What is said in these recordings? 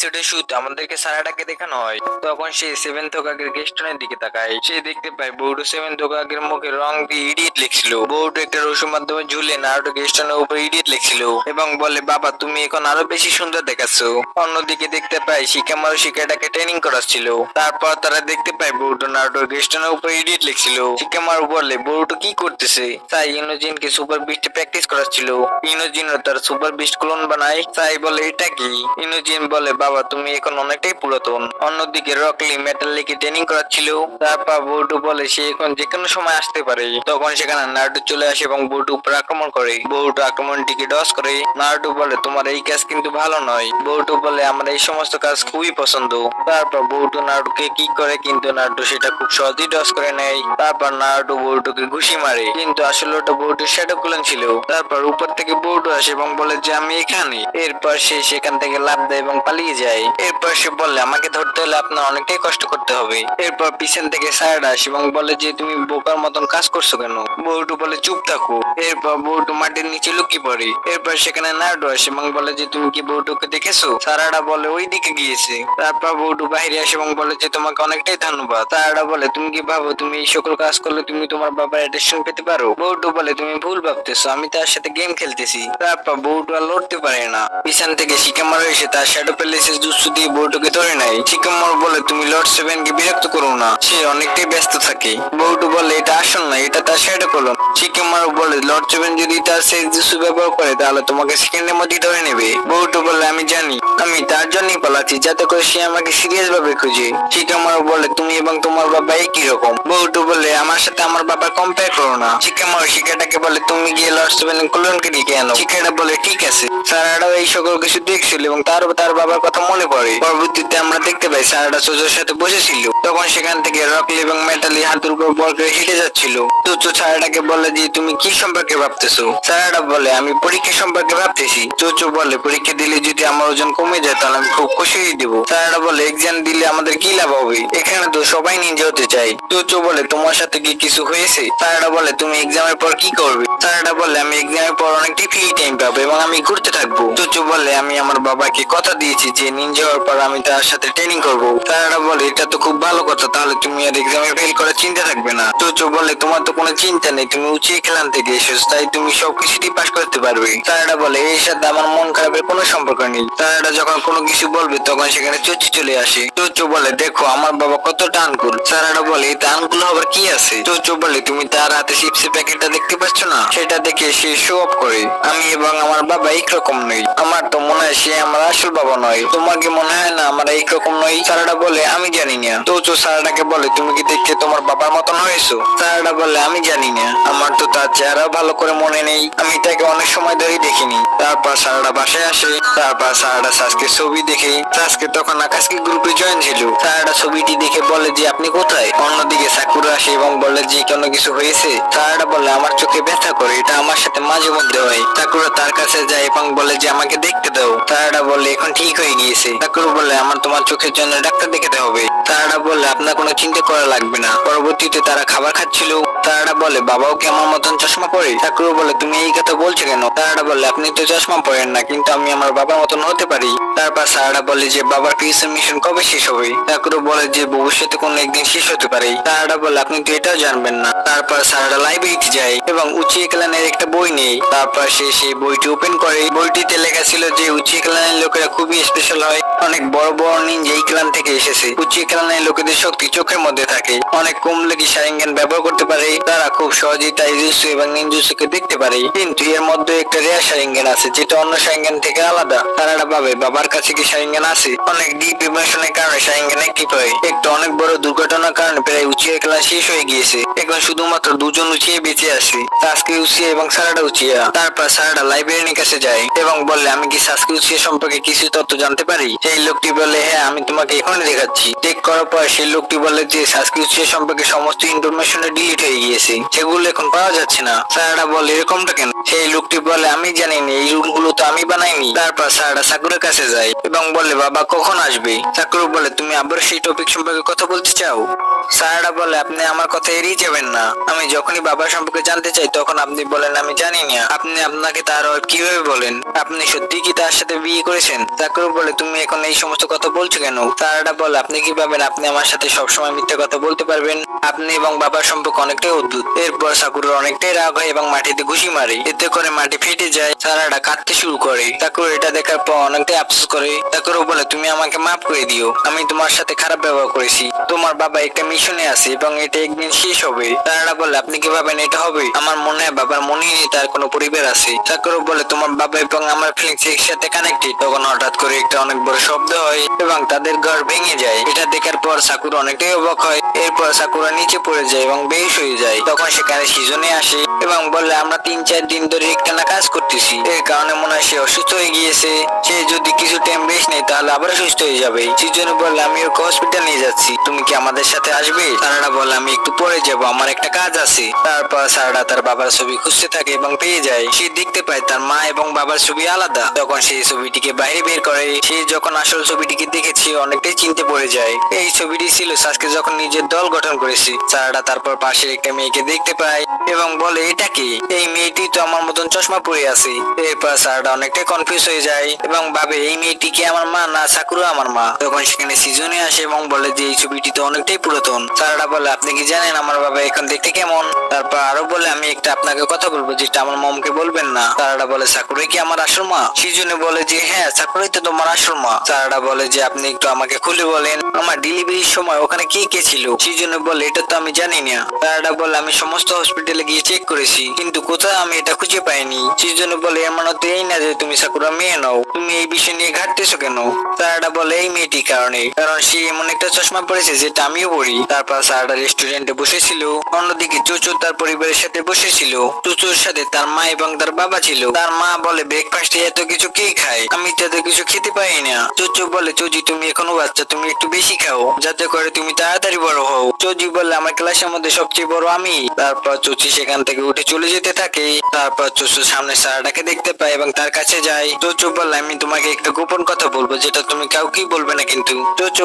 এপিসোডের শুরুতে আমাদেরকে সারাটাকে দেখানো হয়। তখন সে সেভেন তোকাগের গেস্টনের দিকে তাকায় সে দেখতে পায় বৌডু সেভেন তোকাগের মুখে রং দিয়ে ইডিয়েট লিখছিল। বৌডু একটা রসুর মাধ্যমে ঝুলে নারুটো গেস্টনের উপর ইডিয়েট লিখছিল এবং বলে, বাবা, তুমি এখন আরও বেশি সুন্দর দেখাচ্ছ। অন্যদিকে দেখতে পাই শিকামারু শিকাটাকে ট্রেনিং করাচ্ছিল। তারপর তারা দেখতে পায় বৌডু নারুটো গেস্টনের উপর ইডিয়েট লিখছিল। শিকামারু বলে, বৌডু, কি করতেছে? তাই ইনোজিনকে সুপার বিস্ট প্র্যাকটিস করাচ্ছিল। ইনোজিনও তার সুপার বিস্ট ক্লোন বানায়। তাই বলে, এটা কি? ইনোজিন বলে, বাবা তুমি এখন অনেকটাই পুরাতন। অন্যদিকে রকলি মেটালিকে ট্রেনিং করাচ্ছিল। তারপর বৌডু বলে সে এখন যে কোনো সময় আসতে পারে। তখন সেখানে নারুটো চলে আসে এবং বৌডু উপর আক্রমণ করে। বৌডু আক্রমণটিকে ডস করে। নারুটো বলে, তোমার এই কাজ কিন্তু ভালো নয়। বৌডু বলে, আমার এই সমস্ত কাজ খুবই পছন্দ। তারপর বৌডু নারুটোকে কি করে, কিন্তু নারুটো সেটা খুব সহজেই ডস করে নেয়। তারপর নারুটো বৌডুকে ঘুষি মারে। কিন্তু আসলে ওটা বৌডু শ্যাডো কুলন ছিল। তারপর উপর থেকে বৌডু আসে এবং বলে যে, আমি এখানে। এরপর সে সেখান থেকে লাভ দেয় এবং পালিয়ে যায়। এরপর সে বলে আমাকে ধরতে হলে আপনার অনেকটাই কষ্ট করতে হবে। এরপর পিছন থেকে সায়রা আসে এবং বলে যে, তুমি বোকার মতন কাজ করছ কেন? বৌটু বলে, চুপ থাকো। এরপর বৌটু মাটির নিচে লুকিয়ে পড়ে। এরপর সেখানে নার্ডো আসে এবং বলে যে, তুমি কি বৌটুকে দেখেছ? সারাটা বলে ওই দিকে গিয়েছে। তারপর বৌটু বাইরে আসে এবং বলে যে, তোমাকে অনেকটাই ধন্যবাদ। সারাটা বলে, তুমি কি ভাবো, তুমি এই সকল কাজ করলে তুমি তোমার বাবার অ্যাটেনশন পেতে পারো? বৌটু বলে, তুমি ভুল ভাবতেছো, আমি তার সাথে গেম খেলতেছি। তারপর বৌটু আর লড়তে পারে না। পিছন থেকে শিকামার এসে তার শ্যাডো প্যালেসের জুসু দিয়ে বৌটুকে ধরে নেয় শিকামার বলে তুমি লর্ড সেভেন কে বিরক্ত করো না। সে অনেকটাই ব্যস্ত থাকে। বৌটু বলে, এটা আসল না, এটা তার শ্যাডো কলম শিকামার বলে লর্ড সেভেন যদি তার সেই জুসু ব্যবহার করে, তাহলে তোমাকে সেকেন্ডের মধ্যে ধরে নেবে। বৌটু বলে, আমি জানি, আমি তার জন্যই পালাচ্ছি, যাতে করে সে আমাকে সিরিয়াস ভাবে খুঁজে শিকামার বলে, তুমি এবং তোমার বাবা একই রকম। বৌটু বলে, আমার সাথে আমার বাবা কম্পেয়ার করো না। শিকামার শিকাটাকে বলে, তুমি গিয়ে লর্ড সেভেন কলনকে ডেকে আনো। শিকাটা বলে, ঠিক আছে। সারাটাও এই সকল কিছু দেখছিল এবং তার তার বাবার কথা মনে পড়ে। পরবর্তীতে আমরা দেখতে পাই সারাটা সোজোর সাথে বসেছিল। তখন সেখান থেকে রকলি এবং মেটালি হাতের উপর বল করে হেঁটে যাচ্ছিল। চুচু সারাটাকে বলে যে, তুমি কি সম্পর্কে ভাবতেছো? সারাটা বলে, আমি পরীক্ষা সম্পর্কে ভাবতেছি। চুচু বলে, পরীক্ষা দিলে যদি আমার ওজন কমে যায়, তাহলে আমি খুব খুশি দেবো। সারাটা বলে, এক্সাম দিলে আমাদের কি লাভ হবে? এখানে তো সবাই নিয়ে হতে চাই চুচু বলে, তোমার সাথে কি কিছু হয়েছে? সারাটা বলে, তুমি এক্সামের পর কি করবে? সারাটা বলে, আমি এক্সামের পর অনেকটাই ফ্রি টাইম পাবো এবং আমি ঘুরতে থাকব। চুচু বলে, আমি আমার বাবাকে কথা দিয়েছি যে নিনজা হওয়ার পর আমি তার সাথে ট্রেনিং করব। তারা বলে, এটা তো খুব ভালো কথা, তাহলে তুমি আর এক্সামে ফেল করার চিন্তা থাকবে না। চুচু বলে, তোমার তো কোনো চিন্তা নেই, তুমি উঁচিয়ে খেলান থেকে এসেছ, তাই তুমি সব কিছুতেই পাশ করতে পারবে? তারা বলে এর সাথে আমার মন খারাপের কোনো সম্পর্ক নেই। তারা যখন কোনো কিছু বলবে, তখন সেখানে চুচু চলে আসে। চুচু বলে, দেখো, আমার বাবা কতটা আনকুল তারা বলে এটা আনকুল হবার কি আছে? চুচু বলে, তুমি তার হাতে চিপসের প্যাকেটটা দেখতে পাচ্ছ না? সেটা দেখে সে শো অফ করে। আমি এবং আমার বাবা একরকম নই। আমার তো মনে হয় সে আমার আসল বাবা নয়। তোমার কি মনে হয় না আমরা একরকম নই সারাটা বলে আমি জানি না। তো তো সারাটাকে বলে, তুমি কি দেখতে তোমার বাবার মতন হয়েছো? সারাটা বলে, আমি জানি না। আমার তো তার চেহারা ভালো করে মনে নেই। আমি তাকে অনেক সময় ধরেই দেখিনি। তারপর সারাটা বাসায় আসে। তারপর সারাটা সাজকে ছবি দেখে। সাজকে তখন আকাশকে গ্রুপে জয়েন ছিল। সারাটা ছবিটি দেখে বলে যে, আপনি কোথায়? অন্যদিকে সাকুরা আসে এবং বলে যে, কোনো কিছু হয়েছে? সারাটা বলে, আমার চোখে ব্যথা করে। এটা আমার সাথে মাঝে মধ্যে হয়। সাকুরা তার কাছে যায় এবং বলে যে, আমাকে দেখতে দাও। তারাটা বলে, এখন ঠিক হয়ে গিয়েছে। সাকুরা বলে আমার তোমার চোখের জন্য ডাক্তার দেখাতে হবে। তারাটা বলে আপনার কোনো চিন্তা করা লাগবে না। পরবর্তীতে তারা খাবার খাচ্ছিল। তারাটা বলে, বাবাও কি আমার মতন চশমা পরে? সাকুরা বলে, তুমি এই কথা বলছো কেন? তারাটা বলে আপনি তো চশমা পরেন না, কিন্তু আমি আমার বাবার মতন হতে পারি। তারপর সারাটা বলে যে, বাবার ফিউচার মিশন কবে শেষ হবে? সাকুরা বলে যে, ভবিষ্যতে কোনো একদিন শেষ হতে পারে। তারাটা বলে, আপনি তো এটাও জানবেন না। তারপর সারাটা লাইব্রেরিতে যায় এবং উচিয়ে ক্লানের একটা বই নেই তারপর সে সেই বইটি ওপেন করে। বইটিতে লেখা ছিল যে উচিয়ে ক্লানের লোকেরা খুবই স্পেশাল হয়। অনেক বড় বড় নিনজা এই ক্লান থেকে এসেছে। উচিয়ে ক্লানের লোকেদের শক্তি চোখের মধ্যে থাকে। অনেক কম লেগে সারিঙ্গান ব্যবহার করতে পারে। তারা খুব সহজেই তাইজুসু এবং নিনজুসুকে দেখতে পারে। কিন্তু এর মধ্যে একটা রেয়ার সারিঙ্গান আছে, যেটা অন্য সারিঙ্গান থেকে আলাদা। তারা ভাবে, বাবার কাছে কি সারিঙ্গান আছে? অনেক ডিপ ইমোশনের কারণে সারিঙ্গান একটি পায় একটা অনেক বড় দুর্ঘটনার কারণে প্রায় উচিয়ে ক্লাস শেষ হয়ে গিয়েছে। এখন শুধুমাত্র দুজন উচিয়ে বেঁচে আছে। সাসকে উচিয়া এবং সারাটা উচিয়া। তারপর সারাটা লাইব্রেরির কাছে যায় এবং বলে, আমি কি সাসকে উচিয়া সম্পর্কে কিছু তথ্য জানতে পারি? সেই লোকটি বলে হ্যাঁ আমি তোমাকে এখনই দেখাচ্ছি। চেক করার পর সেই লোকটি বলে যে উচিয়া সম্পর্কে সমস্ত ইনফরমেশন ডিলিট হয়ে গিয়েছে। সেগুলো এখন পাওয়া যাচ্ছে না। সারাটা বলে, এরকমটা কেন? সেই লোকটি বলে, আমি জানি না, এই রুমগুলো তো আমি বানাইনি। তারপর সারাটা সাকুরের কাছে যায় এবং বলে, বাবা, কখন আসবে? সাকুর বলে, তুমি আবার সেই টপিক সম্পর্কে কথা বলতে চাও? সারাটা বলে, আপনি আমার কথা এড়িয়ে যাবেন না। আমি যখনই বাবার সম্পর্কে জানতে চাই, তখন আপনি বলেন, আমি জানি না। আপনি আপনাকে তার কীভাবে বলেন? আপনি সত্যি কি তার সাথে বিয়ে করেছেন? সাকুর বলে বলে তুমি এখন এই সমস্ত কথা বলছো কেন? সারাটা বলে, আপনি কি ভাবেন আপনি আমার সাথে সবসময় মিথ্যে কথা বলতে পারবেন? আপনি এবং বাবার সম্পর্ক অনেকটাই অদ্ভুত এরপর সাকুরের অনেকটাই রাগ হয় এবং মাটিতে ঘুষি মারে। এতে করে মাটি ফেটে যায় সারাটা কাঁদতে শুরু করে। সাকুর এটা দেখার পর অনেকটাই আফসোস করে। সাকুরও বলে, তুমি আমাকে মাফ করে দিও। আমি তোমার সাথে খারাপ ব্যবহার করেছি। তোমার বাবা একটা মিশনে আছে এবং এটা একদিন শেষ হবে। সারাটা বলে, আপনি কি ভাবেন এটা হবে? আমার মনে হয় বাবার মনে নেই, তার কোনো পরিবার আছে। সাকুরও বলে, তোমার বাবা এবং আমার ফিলিংস একসাথে কানেক্টেড তখন হঠাৎ করে একটা অনেক বড় শব্দ হয় এবং তাদের ঘর ভেঙে যায়। এটা দেখার পর সাকুর অনেকটাই অবাক হয়। এরপর সাকুরা নিচে পড়ে যায় এবং বেশ হয়ে যায়। তখন সেখানে সিজনে আসে এবং বলে, আমরা তিন চার দিন ধরে একটানা কাজ করতেছি। এর কারণে মনে হয় সে অসুস্থ হয়ে গিয়েছে। সে যদি কিছু টাইম বেশ নেই তাহলে আবার সুস্থ হয়ে যাবে। সিজনে বলে, আমি ওকে হসপিটাল নিয়ে যাচ্ছি। তুমি কি আমাদের সাথে আসবে? সারাটা বলে, আমি একটু পরে যাব। আমার একটা কাজ আছে। তারপর সারাটা তার বাবার ছবি খুঁজতে থাকে এবং পেয়ে যায়। সে দেখতে পায় তার মা এবং বাবার ছবি আলাদা। তখন সেই ছবিটিকে বাইরে বের করে। সে যখন আসল ছবিটিকে দেখেছে, অনেকটাই চিনতে পড়ে যায়। এই ছবিটি ছিল সাসকে যখন নিজের দল গঠন করেছে, সারাটা তারপর পাশের একটা মেয়েকে দেখতে পায় এবং বলে, এটা কি? এই মেয়েটি তো আমার মতন চশমা পরে আছে। এরপর সারাটা অনেকটাই কনফিউজ হয়ে যায় এবং ভাবে, এই মেয়েটি কি আমার মা না সাকুরা আমার মা? তখন সেখানে সিজনে আসে এবং বলে যে, এই ছবিটি তো অনেকটাই পুরাতন। সারাটা বলে, আপনি কি জানেন আমার বাবা এখন দেখতে কেমন? তারপর আরও বলে, আমি একটা আপনাকে কথা বলব, যেটা আমার মমকে বলবেন না। সারাটা বলে সাকুরে কি আমার আসল মা? সিজনে বলে যে হ্যাঁ সাকুরাই তো তোমার আসল মা সারাটা বলে যে, আপনি একটু আমাকে খুলে বলেন, আমার ডেলিভারির সময় ওখানে কে কে ছিল? সিজনে বলে, এটা তো আমি জানি না। সারাটা বলে, আমি সমস্ত হসপিটালে গিয়ে চেক করেছি, কিন্তু কোথাও আমি এটা খুঁজে পাইনি। সিজনে বলে এমন তো এই না যে, তুমি সাকুরা মেয়ে নও, তুমি এই বিষয় নিয়ে ঘাটতেছো কেন? সারাটা বলে, এই মেয়েটির কারণে, কারণ সে এমন একটা চশমা পড়েছে যেটা আমিও পড়ি তারপর সারাটা রেস্টুরেন্টে বসেছিল, অন্যদিকে চুচু তার পরিবারের সাথে বসেছিল। চুচুর সাথে তার মা এবং তার বাবা ছিল। তার মা বলে ব্রেকফাস্টে এত কিছু কে খায়? আমি তো এত কিছু খেতে পারি না। চুচু বলে, চুজি, তুমি এখনও বাচ্চা, তুমি একটু বেশি খাও। যাতে করে তুমি তাড়াতাড়ি বড় হও। চুজি বলে, আমার ক্লাসের মধ্যে সবচেয়ে বড় আমি। তারপর চুচি সেখান থেকে উঠে চলে যেতে থাকে। তারপর চুচু সামনে সারাটাকে দেখতে পায় এবং তার কাছে যায়। বলে, আমি তোমাকে একটা গোপন কথা বলব, যেটা তুমি কাউকেই বলবে না কিন্তু।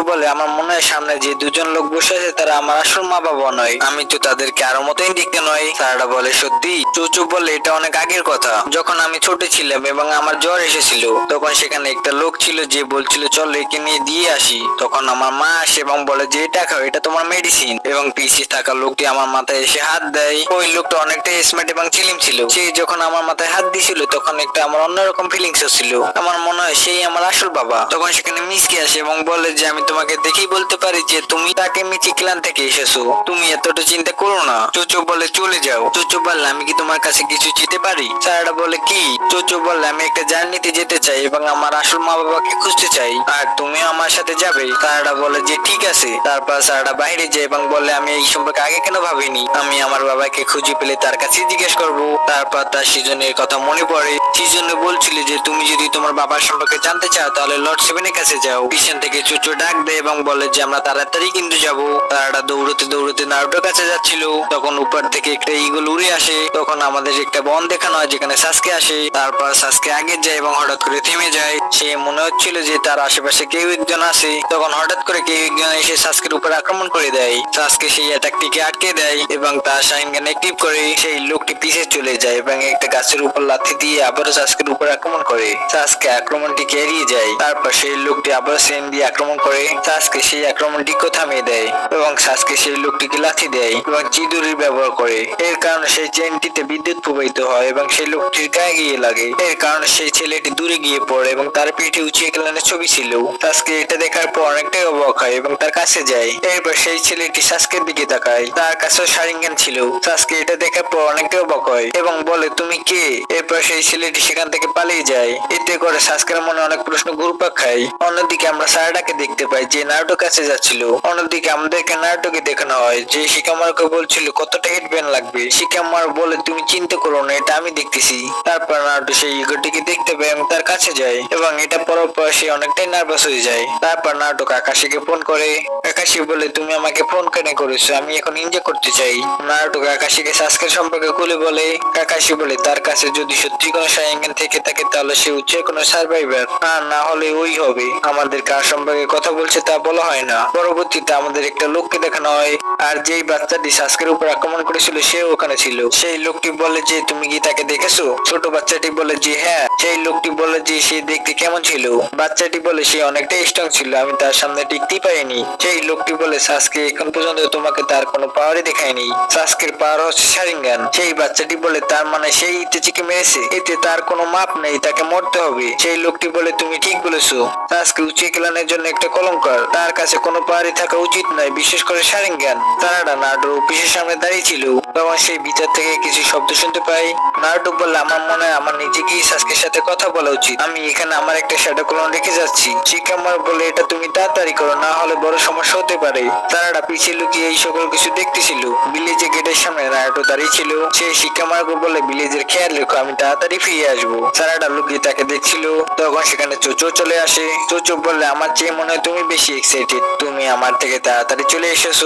বলে, আমার মনে হয় সামনে যে দুজন লোক বসে আছে, তারা আমার আসল মা বাবা নয়। আমি তো তাদেরকে আরও মতোই দেখতে নয়। সারাটা বলে, সত্যি? চুচু বলে, এটা অনেক আগের কথা। যখন আমি ছোট ছিলাম এবং আমার জ্বর এসেছিল, তখন সেখানে একটা লোক ছিল যে বলছিল, চল একে নিয়ে দিয়ে আসি। তখন আমার মা আসে এবং বলে যে, এটা খাও, এটা তোমার মেডিসিন এবং পিসি থাকা লোকটি আমার মাথায় এসে হাত দেয়। ওই লোকটা অনেকটা স্মার্ট এবং চিলিম ছিল। সে যখন আমার মাথায় হাত দিছিল, তখন একটা আমার অন্যরকম ফিলিংস ছিল আমার মনে হয় সেই আমার আসল বাবা। তখন সেখানে মিসকে আসে এবং বলে যে, আমি তোমাকে দেখেই বলতে পারি যে, তুমি তাকে মিচি ক্লান থেকে এসেছ। তুমি এতটা চিন্তা করো না। চুচু বলে, চলে যাও। চুচু বললে, আমি কি তোমার কাছে কিছু চেতে পারি? সারাটা বলে, কি? চুচু বললে, আমি একটা জার্নিতে যেতে চাই এবং আমার আসল মা বাবাকে খুঁজতে চাই। আর তুমি আমার সাথে যাবে। সারাটা বলে যে, ঠিক আছে। তারপর সারাটা বাইরে যায় এবং বলে, আমি এই সম্পর্কে আগে কেন ভাবিনি? আমি আমার বাবাকে খুঁজে পেলে তার কাছে জিজ্ঞেস করব। তারপর তার সিজনের কথা মনে পড়ে। সিজনে বলছিল যে, তুমি যদি তোমার বাবার সম্পর্কে জানতে চাও, তাহলে লর্ড সেভেনের কাছে যাও। পিছন থেকে চুচু ডাক দেয় এবং বলে যে, আমরা তাড়াতাড়ি কিন্তু যাব। তারাটা দৌড়তে দৌড়তে নারুটোর কাছে যাচ্ছিল। তখন উপর থেকে একটা ইগল উড়ে আসে। তখন আমাদের একটা বন দেখানো হয়, যেখানে সাসকে আসে। তারপর সাসকে আগে যায় এবং হঠাৎ করে থেমে যায়। সে মনে হচ্ছিল যে তার আশেপাশে কেউ একজন আছে। তখন হঠাৎ করে কেউ একজন এসে সাসকের উপর আক্রমণ করে দেয়। সাসকে সেই অ্যাটাকটিকে আটকে দেয় এবং তার শাইনগান অ্যাক্টিভ করে সেই লোকটি পিছে চলে যায় এবং একটা গাছের উপর লাথি দিয়ে আবারও সাসকের উপর আক্রমণ করে। সাসকে আক্রমণটিকে এড়িয়ে যায়। তারপর সেই লোকটি আবার সেন দিয়ে আক্রমণ করে। সাসকে সেই আক্রমণটিকে থামিয়ে দেয় এবং সাসকে সেই লোকটিকে লাথি দেয় এবং চিদুরির ব্যবহার করে। এর কারণে সেই চেনটিতে বিদ্যুৎ প্রবাহিত হয় এবং সেই লোকটির গায়ে গিয়ে লাগে। এর কারণে সেই ছেলেটি দূরে গিয়ে পড়ে এবং তার পিঠে উঁচিয়ে গেলানের ছবি ছিল, সাসকে এটা দেখার পর অনেকটাই অবাক হয় এবং তার কাছে যায়। এরপর সেই ছেলেটি সাসকের দিকে তাকায়। তার কাছে সারিঙ্গান ছিল। সাসকে এটা দেখার পর অনেকটাই অবাক হয় এবং বলে, তুমি কে? এরপর সেই ছেলেটি সেখান থেকে পালিয়ে যায়। এতে করে সাসকের মনে অনেক প্রশ্ন ঘুরপাক খায়। অন্যদিকে আমরা সারাটাকে দেখতে পাই যে নারুটোর কাছে যাচ্ছিল। অন্যদিকে আমাদেরকে নারুটোকে দেখানো হয় যে শিকামারকে বলছিল, কতটা হিট ব্যান লাগবে শিকামার বলে, তুমি চিন্তা করো না, এটা আমি দেখতেছি। তারপর নারুটো সেই ইগোটিকে দেখতে পায় এবং তার কাছে যায় এবং এটা পড়ার পর সে অনেকটাই নার্ভাস হয়ে যায় তারপর নারুটো কাকাশিকে ফোন করে। কাকাশি বলে, তুমি আমাকে ফোন কেন করেছ? আমি এখন এনজয় করতে চাই। নারুটো কাকাশিকে সাসকের সব সম্পর্কে খুলে বলে। কাকাশি বলে, তার কাছে যদি সত্যি কোনো সায়াঙ্গান থেকে থাকে, তাহলে সে উচ্চের কোনো সার্ভাইভার আর না হলে ওই হবে। আমাদের কার সম্পর্কে কথা বলছে তা বলা হয় না। পরবর্তীতে আমাদের একটা লোককে দেখানো হয়। আর যেই বাচ্চাটি সাস্কের উপর আক্রমণ করেছিল, সে ওখানে ছিল। সেই লোকটি বলে যে, তুমি কি তাকে দেখেছ? ছোট বাচ্চাটি বলে যে হ্যাঁ। সেই লোকটি বলে যে, সে দেখতে কেমন ছিল? বাচ্চাটি বলে, সে অনেকটাই স্ট্রং ছিল। আমি তার সামনে টিকতেই পারিনি। সেই লোকটি বলে সাসকে এখন পর্যন্ত তোমাকে তার কোনো পাওয়ারই দেখায়নি। সাসকের পাওয়ার হচ্ছে সারিঙ্গান। সেই বাচ্চাটি বলে, তার মানে সেই ইত্তেচিকে মেরেছে। এতে তার কোনো মাপ নেই। তাকে মরতে হবে। সেই লোকটি বলে, তুমি ঠিক বলেছ। সাসকে উঁচিয়ে কেলানোর জন্য একটা কলঙ্কার। তার কাছে কোনো পাওয়ারই থাকা উচিত নয়, বিশেষ করে সারিঙ্গান। তারাটা নাডো অফিসের সামনে দাঁড়িয়ে ছিল। তখন সেই ভিতর থেকে কিছু শব্দ শুনতে পাই নারুটো বললে, আমার মনে হয় আমার নিজেকেই সাসকের সাথে কথা বলা উচিত। আমি এখানে আমার একটা শ্যাডো কলন রেখে যাচ্ছি। শিকামার বলে এটা তুমি তাড়াতাড়ি করো? না হলে বড় সমস্যা হতে পারে। তারাটা পিছিয়ে লুকিয়ে এই সকল কিছু দেখতেছিল। ভিলেজে গেটের সামনে নারুটো দাঁড়িয়ে ছিল। সেই শিকামার্গ বলে, ভিলেজের খেয়াল রেখো, আমি তাড়াতাড়ি ফিরে আসব। তারাটা লুকিয়ে তাকে দেখছিল। তখন সেখানে চোচো চলে আসে। চোচো বললে, আমার চেয়ে মনে হয় তুমি বেশি এক্সাইটেড তুমি আমার থেকে তাড়াতাড়ি চলে এসেছ।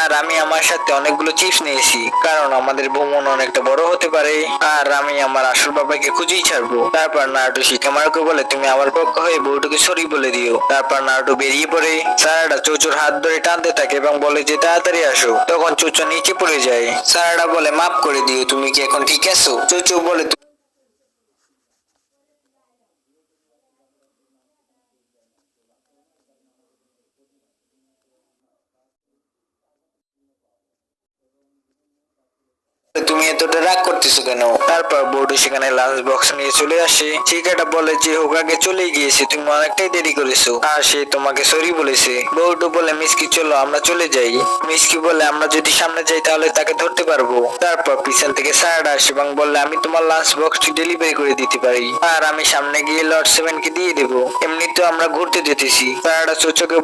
আর আমি আমার সাথে অনেকগুলো চিপস নিয়েছি, কারণ আমাদের ভ্রমণ অনেকটা বড় হতে পারে। আর আমি আমার আসল বাবাকে খুঁজেই ছাড়বো। তারপর নারুটো শিকামারকে বলে, তুমি আমার পক্ষ হয়ে বউটাকে সরি বলে দিও। তারপর নারুটো বেরিয়ে পড়ে। সারাটা চোচোর হাত ধরে টানতে থাকে এবং বলে যে, তাড়াতাড়ি আসো। তখন চোচো নিচে পড়ে যায়। সারাটা বলে, মাফ করে দিও, তুমি কি এখন ঠিক আছো? চোচো বলে তুমি এতটা রাগ করতেছো কেন? তারপর সেখানে লাঞ্চ বক্স নিয়ে চলে আসে। বলে যে চলে গিয়েছে, তুমি অনেকটাই দেরি করেছ। আর সে তোমাকে সরি বলেছে। বৌডু বলে, মিসকি, চলো, আমরা চলে যাই। মিসকি বলে, আমরা যদি সামনে যাই, তাহলে তাকে ধরতে পারব। তারপর পিছন থেকে আসে এবং বললে আমি তোমার লাঞ্চ ডেলিভারি করে দিতে পারি। আর আমি সামনে গিয়ে লর্ড সেভেন কে দিয়ে দেবো। এমনিতেও আমরা ঘুরতে যেতেছি।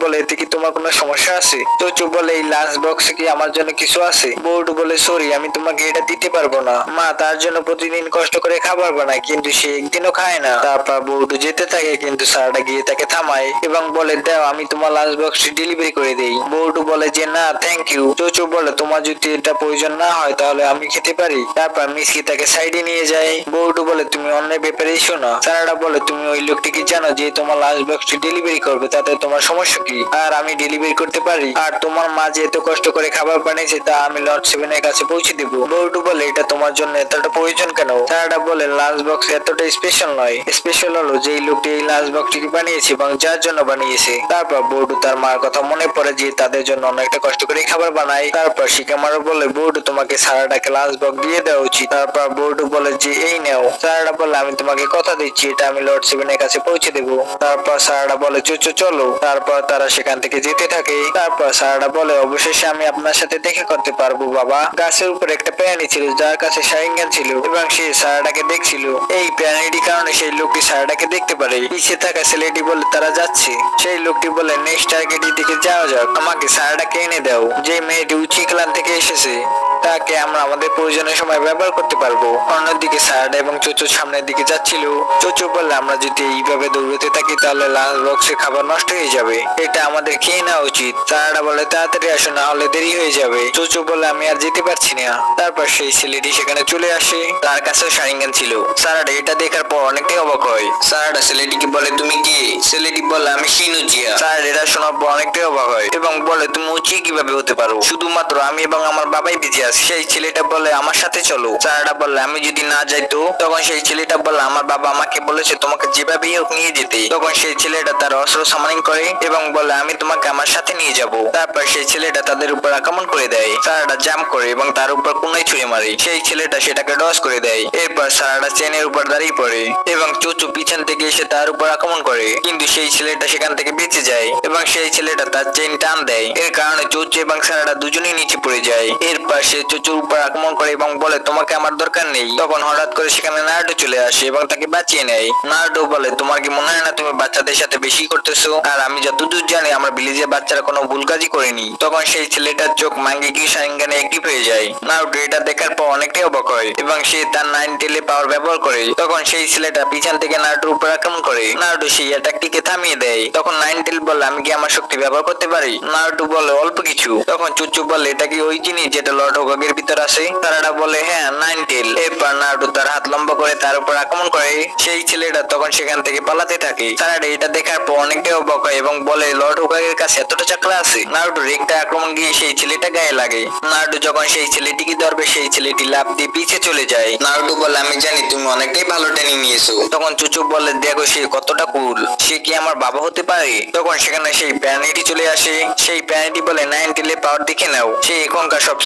বলে, এতে কি তোমার কোনো সমস্যা আছে? চোচো বলে, এই লাঞ্চ বক্সে কি আমার জন্য কিছু আছে? বৌডু বলে, সরি, আমি তোমাকে এটা দিতে পারব না। মা তার জন্য প্রতিদিন কষ্ট করে খাবার বানায়, কিন্তু সে একদিনও খায় না। তারপর বৌডু যেতে থাকে, কিন্তু সারাটা গিয়ে তাকে থামায় এবং বলে, দাও, আমি তোমার লাঞ্চ বক্সটি ডেলিভারি করে দেই। বৌডু বলে যে, না থ্যাংক ইউ চোচো বলে, তোমার যদি এটা প্রয়োজন না হয়, তাহলে আমি খেতে পারি। তারপর মিসকি তাকে সাইডে নিয়ে যায়। বৌডু বলে, তুমি অন্যের ব্যাপারে এসো না। সারাটা বলে, তুমি ওই লোকটিকে জানো যে, তোমার লাঞ্চ বক্সটি ডেলিভারি করবে, তাতে তোমার সমস্যা কি? আর আমি ডেলিভারি করতে পারি। আর তোমার মা যে এত কষ্ট করে খাবার বানিয়েছে, তা আমি লর্ড সেভেনের কাছে পৌঁছে দেবো। বৌডু বলে এটা তোমার জন্য এতটা প্রয়োজন কেন? সারাটা বলে লাঞ্চ বক্স এতটা স্পেশাল নয়। স্পেশাল হলো যেই লোকটি এই লাঞ্চ বক্সটি বানিয়েছে এবং যার জন্য বানিয়েছে। তারপর বৌডু তার মার কথা মনে পড়ে যে তাদের জন্য অনেকটা কষ্ট করে খাবার বানায়। তারপর শিকামারও বলে বৌডু তোমাকে সারাটাকে লাঞ্চ বক্স দিয়ে দেওয়া উচিত। তারপর বৌডু বলে যে, এই নেও। সারাটা বলে, আমি তোমাকে কথা দিচ্ছি, এটা আমি লর্ড সেভেনের কাছে পৌঁছে দেবো। তারপর সারাটা বলে চুচু চলো। তারপর তারা সেখান থেকে যেতে থাকে। তারপর সারাটা বলে, অবশেষে আমি আপনার সাথে দেখা করতে পারব, বাবা। গাছের উপর একটা প্রাণী ছিল যার কাছে সারিঙ্গান ছিল এবং সে সারাটাকে দেখছিল। এই প্রাণীটির কারণে সেই লোকটি সারাটাকে দেখতে পারে। পিছিয়ে থাকা ছেলেটি বলে, তারা যাচ্ছে। সেই লোকটি বলে, নেক্সট টার্গেটের দিকে যাওয়া যাক। আমাকে সারাটাকে এনে দাও। যে মেয়েটি উচি ক্লান থেকে এসেছে। তাকে আমরা আমাদের প্রয়োজনের সময় ব্যবহার করতে পারব। অন্যদিকে সারাটা এবং চোচো সামনের দিকে যাচ্ছিল। চোচো বললে, আমরা যদি এইভাবে দৌড়তে থাকি, তাহলে লাঞ্চ বক্সে খাবার নষ্ট হয়ে যাবে। এটা আমাদের খেয়ে নেওয়া উচিত। সারাটা বলে, তাড়াতাড়ি আসো, না হলে দেরি হয়ে যাবে। চোচো বলে আমি আর যেতে পারছি না। তারপর সেই ছেলেটি সেখানে চলে আসে। তার কাছেও সারিঙ্গান ছিল। সারাটা এটা দেখার পর অনেকটাই অবাক হয়। সারাটা ছেলেটিকে বলে, তুমি কে? ছেলেটি বলে আমি শিনুজিয়া। স্যার এটা শোনার পর অনেকটাই অবাক হয় এবং বলে, তুমি উচি কীভাবে হতে পারো? শুধুমাত্র আমি এবং আমার বাবাই বেঁচে সেই ছেলেটা বলে আমার সাথে চলো। সারাটা বললে আমি যদি না যাইতো তখন সেই ছেলেটা বললে আমার বাবা আমাকে বলেছে তোমাকে যেভাবেই হোক নিয়ে যেতে। তখন সেই ছেলেটা তার অস্ত্র সামানিং করে এবং বলে, আমি তোমাকে আমার সাথে নিয়ে যাব। তারপর সেই ছেলেটা তাদের উপর আক্রমণ করে দেয়। সারাটা জাম্প করে এবং তার উপর কোনায় ছুঁড়ে মারে। সেই ছেলেটা সেটাকে ডস করে দেয়। এরপর সারাটা চেনের উপর দাঁড়িয়ে পড়ে এবং চুচু পিছন থেকে এসে তার উপর আক্রমণ করে। কিন্তু সেই ছেলেটা সেখান থেকে বেঁচে যায় এবং সেই ছেলেটা তার চেন টান দেয়। এর কারণে চুচু এবং সারাটা দুজনেই নিচে পড়ে যায়। এরপর সে চুচুর উপর আক্রমণ করে এবং বলে, তোমাকে আমার দরকার নেই। তখন হঠাৎ করে সেখানে নারুটো চলে আসে এবং তাকে বাঁচিয়ে নেয়। নারুটো বলে, তোমার কি মনে হয় না তুমি বাচ্চাদের সাথে বেশি করতেছো? আর আমি যতদূর জানি, আমার ভিলেজের বাচ্চারা কোনো ভুল কাজই করেনি। তখন সেই ছেলেটার চোখ মাঙ্গি কি সাইঙ্গানে একটিভ হয়ে যায়। নারুটো এটা দেখার পর অনেকটাই অবাক হয় এবং সে তার নাইন টেলে পাওয়ার ব্যবহার করে। তখন সেই ছেলেটা পিছন থেকে নারুটোর উপর আক্রমণ করে। নারুটো সেই অ্যাটাকটিকে থামিয়ে দেয়। তখন নাইন টেল বলে, আমি কি আমার শক্তি ব্যবহার করতে পারি? নারুটো বলে, অল্প কিছু। তখন চুচু বলে, এটা কি ওই জিনিস যেটা লর্ড তোকাগের ভিতর আছে সারাটা বলে হ্যাঁ নাইন টেল এরপর নারুটো তার হাত লম্বা করে তার উপর আক্রমণ করে। সেই ছেলেটা তখন সেখান থেকে পালাতে থাকে। সারাটা এটা দেখার পর অনেকটাই অবাক হয় এবং বলে, লর্ড হোকাগের কাছে এতটা চাকরা আছে? নারুটোর একটা আক্রমণ গিয়ে সেই ছেলেটা গায়ে লাগে। নারুটো যখন সেই ছেলেটিকে ধরবে, সেই ছেলেটি লাফ দিয়ে পিছে চলে যায়। নারুটো বলে, আমি জানি তুমি অনেকটাই ভালো ট্রেনিং নিয়েছো। তখন চুচু বলে, দেখো, সে কতটা কুল সে কি আমার বাবা হতে পারে? তখন সেখানে সেই প্রাণীটি চলে আসে। সেই প্রাণীটি বলে নাইন টেলে পাওয়ার দেখে নাও। সে এখনকার সব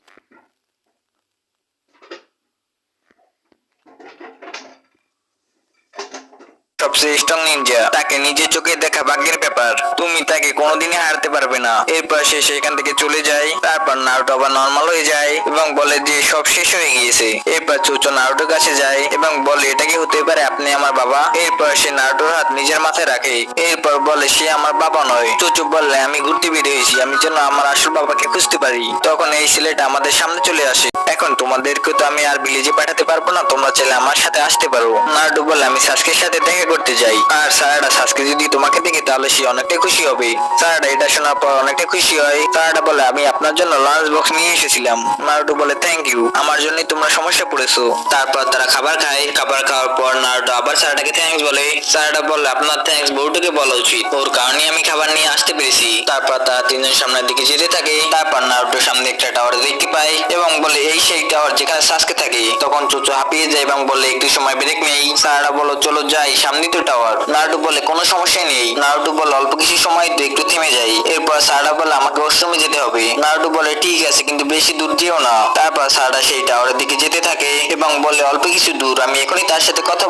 স্ট্রং নিনজা তাকে নিজের চোখে দেখা ভাগ্যের ব্যাপার। তুমি তাকে কোনোদিনই হারতে পারবে না। এরপর সে সেখান থেকে চলে যায়, তারপর নারুটো আবার নর্মাল হয়ে যায় এবং বলে যে, সব শেষ হয়ে গিয়েছে। এরপর নারুটোর কাছে যায় এবং বলে, এটা কি হতে পারে আপনি আমার বাবা? এরপর সে নারুটোর হাত নিজের মাথায় রাখে। এরপর বলে, সে আমার বাবা নয়। চোচো বললে, আমি ঘুরতে বের হয়েছি। আমি যেন আমার আসল বাবাকে খুঁজতে পারি। তখন এই ছেলেটা আমাদের সামনে চলে আসে। এখন তোমাদেরকে তো আমি আর ভিলেজে পাঠাতে পারব না, তোমরা চাইলে আমার সাথে আসতে পারো। নারুটো বলে আমি সাসকের সাথে দেখা করতে যাই। আর সারাটা সাসকে যদি তোমাকে দেখে, তাহলে সে অনেকটাই খুশি হবে। সারাটা এটা শোনার পর অনেকটা খুশি হয়। সারাটা বলে, আমি আপনার জন্য লাঞ্চ বক্স নিয়ে এসেছিলাম। নারুটো বলে থ্যাংক ইউ আমার জন্যই তোমরা সমস্যা পড়েছো। তারপর তারা খাবার খায়। খাবার খাওয়ার পর নারুটো আবার সারাটাকে থ্যাঙ্কস বলে। সারাটা বলে, আপনার থ্যাঙ্কস বউটাকে বলা উচিত। ওর কারণে আমি খাবার নিয়ে আসতে পেরেছি। তারপর তারা তিনজন সামনের দিকে যেতে থাকে। তারপর নারুটো সামনে একটা টাওয়ার দেখতে পায় এবং বলে, এই টাওয়ার যেখানে সাসকে থাকে, তখন চোচো হাঁপিয়ে যায় এবং বলে, একটু সময় ব্রেক নেই। সারাটা বলো, চলো যাই, সামনে তো টাওয়ার নারুটু বলে, কোনো সমস্যা নেই। নারুটু বলে, অল্প কিছু সময়, তো একটু থেমে যাই। এরপর সারাটা বলে, আমাকে ওয়াশরুমে যেতে হবে। নারুটু বলে, ঠিক আছে, কিন্তু বেশি দূর যেও না। তারপর সারাটা সেই টাওয়ারের দিকে যেতে থাকে এবং বলে, অল্প কিছু দূর, আমি এখনই তার সাথে কথা